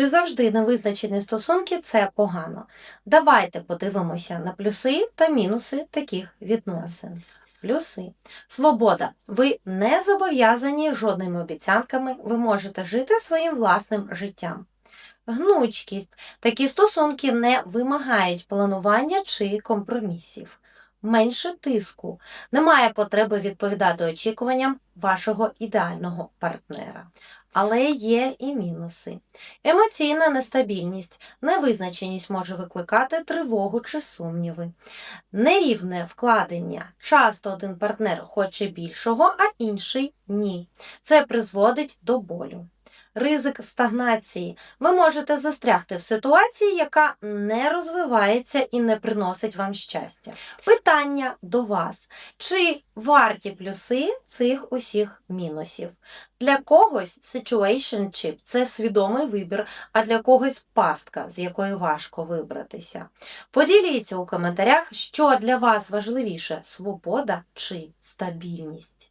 Чи завжди невизначені стосунки це погано? Давайте подивимося на плюси та мінуси таких відносин. Плюси. Свобода. Ви не зобов'язані жодними обіцянками, ви можете жити своїм власним життям. Гнучкість. Такі стосунки не вимагають планування чи компромісів. Менше тиску. Немає потреби відповідати очікуванням вашого ідеального партнера. Але є і мінуси. Емоційна нестабільність, невизначеність може викликати тривогу чи сумніви. Нерівне вкладення. Часто один партнер хоче більшого, а інший ні. Це призводить до болю. Ризик стагнації. Ви можете застрягти в ситуації, яка не розвивається і не приносить вам щастя. Питання до вас: чи варті плюси цих усіх мінусів? Для когось situationship – це свідомий вибір, а для когось пастка, з якої важко вибратися. Поділіться у коментарях, що для вас важливіше свобода чи стабільність.